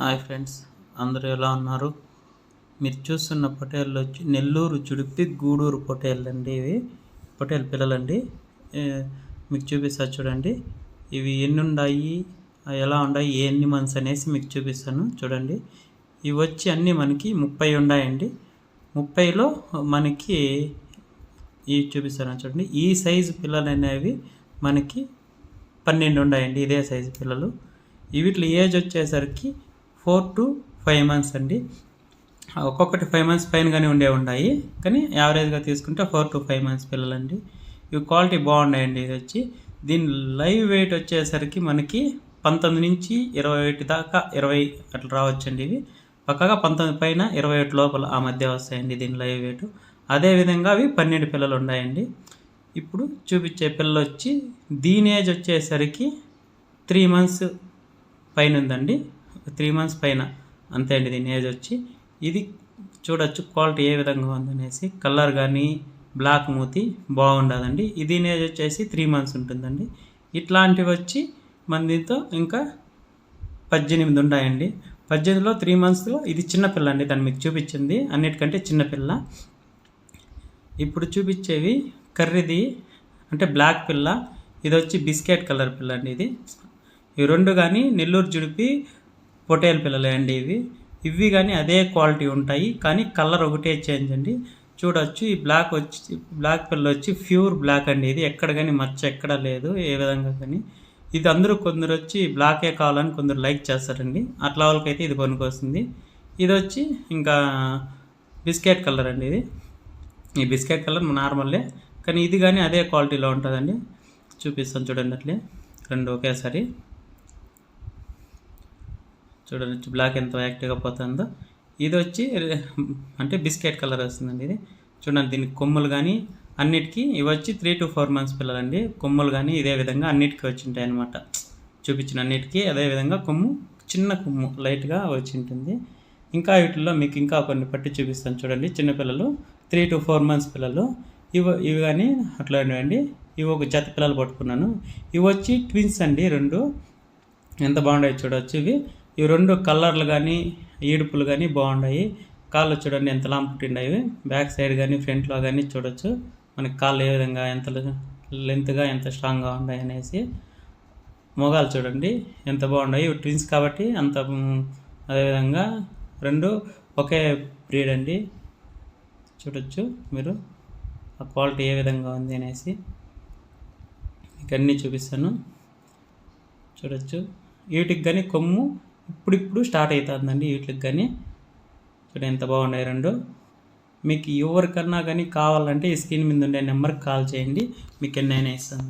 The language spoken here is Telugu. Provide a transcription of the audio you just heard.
హాయ్ ఫ్రెండ్స్ అందరూ ఎలా ఉన్నారు? మీరు చూస్తున్న పొటేళ్ళు వచ్చి నెల్లూరు చుడిపి గూడూరు పొటేళ్ళు అండి ఇవి. పొటేల్ పిల్లలండి. మీకు చూపిస్తా చూడండి. ఇవి ఎన్ని ఉన్నాయి ఎలా ఉన్నాయి ఎన్ని మంత్స్ అనేసి మీకు చూపిస్తాను. చూడండి. ఇవి వచ్చి అన్నీ మనకి ముప్పై ఉన్నాయండి ముప్పైలో మనకి ఇవి చూపిస్తాను చూడండి. ఈ సైజు పిల్లలు అనేవి మనకి పన్నెండు ఉన్నాయండి ఇదే సైజు పిల్లలు. వీటిలో ఏజ్ వచ్చేసరికి ఫోర్ టు ఫైవ్ మంత్స్ అండి. ఒక్కొక్కటి ఫైవ్ మంత్స్ పైన కానీ ఉండే ఉన్నాయి కానీ యావరేజ్గా తీసుకుంటే ఫోర్ టు ఫైవ్ మంత్స్ పిల్లలండి. ఇవి క్వాలిటీ బాగున్నాయండి ఇది వచ్చి. దీని లైవ్ వెయిట్ వచ్చేసరికి మనకి పంతొమ్మిది నుంచి ఇరవై ఒకటి దాకా ఇరవై అట్లా రావచ్చండి ఇవి. పక్కగా పంతొమ్మిది పైన ఇరవై ఒకటి లోపల ఆ మధ్య వస్తాయండి దీని లైవ్ వెయిట్. అదేవిధంగా అవి పన్నెండు పిల్లలు ఉన్నాయండి. ఇప్పుడు చూపించే పిల్లలు వచ్చి దీని ఏజ్ వచ్చేసరికి త్రీ మంత్స్ పైన ఉందండి. త్రీ మంత్స్ పైన అంతే అండి దీని ఏజ్ వచ్చి. ఇది చూడొచ్చు క్వాలిటీ ఏ విధంగా ఉందనేసి. కలర్ కానీ బ్లాక్ మూతి బాగుండదండి. ఇది ఏజ్ వచ్చేసి త్రీ మంత్స్ ఉంటుందండి. ఇట్లాంటివి వచ్చి మందితో ఇంకా పద్దెనిమిది ఉన్నాయండి పద్దెనిమిదిలో త్రీ మంత్స్లో ఇది చిన్నపిల్ల అండి దాన్ని మీకు చూపించింది. అన్నిటికంటే చిన్నపిల్ల ఇప్పుడు చూపించేవి కర్రీది అంటే బ్లాక్ పిల్ల. ఇది వచ్చి బిస్కెట్ కలర్ పిల్ల అండి ఇది. ఈ రెండు కానీ నెల్లూరు జుడిపి పొటేల్ పిల్లలే అండి ఇవి. ఇవి కానీ అదే క్వాలిటీ ఉంటాయి. కానీ కలర్ ఒకటే చేంజ్ అండి. చూడొచ్చు ఈ బ్లాక్ వచ్చి బ్లాక్ పిల్ల వచ్చి ప్యూర్ బ్లాక్ అండి ఇది. ఎక్కడ కానీ మచ్చ ఎక్కడ లేదు ఏ విధంగా కానీ ఇది అందరూ కొందరు వచ్చి బ్లాకే కావాలని కొందరు లైక్ చేస్తారండి. అట్లా వాళ్ళకైతే ఇది కొనుక్కొస్తుంది. ఇది వచ్చి ఇంకా బిస్కెట్ కలర్ అండి ఇది. ఈ బిస్కెట్ కలర్ నార్మల్లే. కానీ ఇది కానీ అదే క్వాలిటీలో ఉంటుందండి. చూపిస్తాను చూడండి అట్లే. రెండు ఒకేసారి. చూడండి బ్లాక్ ఎంత యాక్టివ్గా పోతుందో. ఇది వచ్చి అంటే బిస్కెట్ కలర్ వస్తుందండి ఇది. చూడండి దీనికి కొమ్ములు కానీ అన్నిటికీ ఇవి వచ్చి త్రీ టు ఫోర్ మంత్స్ పిల్లలండి. కొమ్ములు కానీ ఇదే విధంగా అన్నిటికీ వచ్చింటాయి అనమాట చూపించిన అన్నిటికీ అదే విధంగా కొమ్ము చిన్న కొమ్ము లైట్గా వచ్చి ఉంటుంది. ఇంకా వీటిల్లో మీకు ఇంకా కొన్ని పట్టి చూపిస్తాను చూడండి. చిన్నపిల్లలు త్రీ టు ఫోర్ మంత్స్ పిల్లలు. ఇవి ఇవి కానీ అట్లా అండి ఇవి ఒక జత పిల్లలు పట్టుకున్నాను. ఇవి వచ్చి ట్విన్స్ అండి రెండు. ఎంత బాగుంటాయి చూడవచ్చు ఇవి. ఈ రెండు కలర్లు కానీ ఈడుపులు కానీ బాగున్నాయి కాళ్ళు చూడండి ఎంత లాంపు పుట్టిండవి బ్యాక్ సైడ్ కానీ ఫ్రంట్లో కానీ చూడొచ్చు. మనకి కాళ్ళు ఏ విధంగా ఎంత లెంత్గా ఎంత స్ట్రాంగ్గా ఉన్నాయి అనేసి. మొగాలు చూడండి ఎంత బాగున్నాయి ట్విన్స్ కాబట్టి అంత అదేవిధంగా రెండు ఒకే బ్రీడ్ అండి. చూడొచ్చు మీరు. ఆ క్వాలిటీ ఏ విధంగా ఉంది అనేసి. మీకు అన్నీ చూపిస్తాను. చూడొచ్చు. వీటికి కానీ కొమ్ము ఇప్పుడిప్పుడు స్టార్ట్ అవుతుందండి వీటికి కానీ. చూడండి ఎంత బాగున్నాయి రెండు. మీకు ఎవరికన్నా కానీ కావాలంటే ఈ స్క్రీన్ మీద ఉండే నెంబర్కి కాల్ చేయండి. మీకు ఎన్నైనా ఇస్తాను.